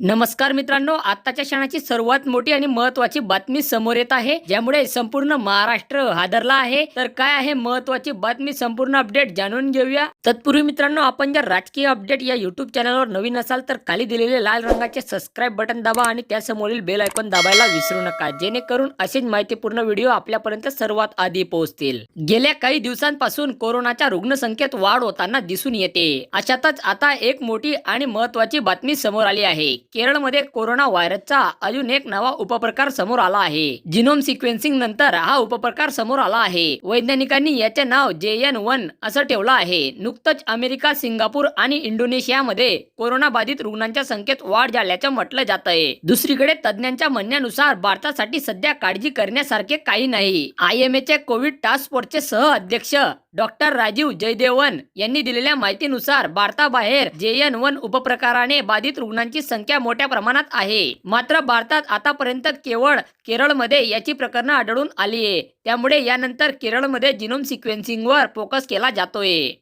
नमस्कार मित्रांनो आत्ताच्या क्षणाची सर्वात मोठी आणि महत्वाची बातमी समोर येत आहे ज्यामुळे संपूर्ण महाराष्ट्र हादरला आहे. तर काय आहे महत्वाची बातमी संपूर्ण अपडेट जाणून घेऊया. तत्पूर्वी मित्रांनो आपण जर राजकीय अपडेट या युट्यूब चॅनलवर नवीन असाल तर खाली दिलेले लाल रंगाचे सबस्क्राईब बटन दाबा आणि त्यासमोरील बेल आयकॉन दाबायला विसरू नका जेणेकरून असेच माहितीपूर्ण व्हिडिओ आपल्यापर्यंत सर्वात आधी पोहोचतील. गेल्या काही दिवसांपासून कोरोनाच्या रुग्णसंख्येत वाढ होताना दिसून येते. अशातच आता एक मोठी आणि महत्वाची बातमी समोर आली आहे. केरळमध्ये कोरोना व्हायरसचा अजून एक नवा उपप्रकार समोर आला आहे. जिनोम सिक्वेन्सिंग नंतर हा उपप्रकार समोर आला आहे. वैज्ञानिकांनी याचे नाव जे एन वन असं ठेवलं आहे. नुकतंच अमेरिका सिंगापूर आणि इंडोनेशियामध्ये कोरोना बाधित रुग्णांच्या संख्येत वाढ झाल्याचं म्हटलं जात आहे दुसरीकडे तज्ज्ञांच्या म्हणण्यानुसार भारतासाठी सध्या काळजी करण्यासारखे काही नाही. आय एम चे कोविड टास्क फोर्सचे सह अध्यक्ष डॉक्टर राजीव जयदेवन यांनी दिलेल्या माहितीनुसार भारताबाहेर जे एन वन उपप्रकाराने बाधित रुग्णांची संख्या मोठ्या प्रमाणात आहे. मात्र भारतात आतापर्यंत केवळ केरळमध्ये याची प्रकरणं आढळून आली आहे त्यामुळे यानंतर केरळमध्ये जिनोम सिक्वेन्सिंगवर फोकस केला जातोय.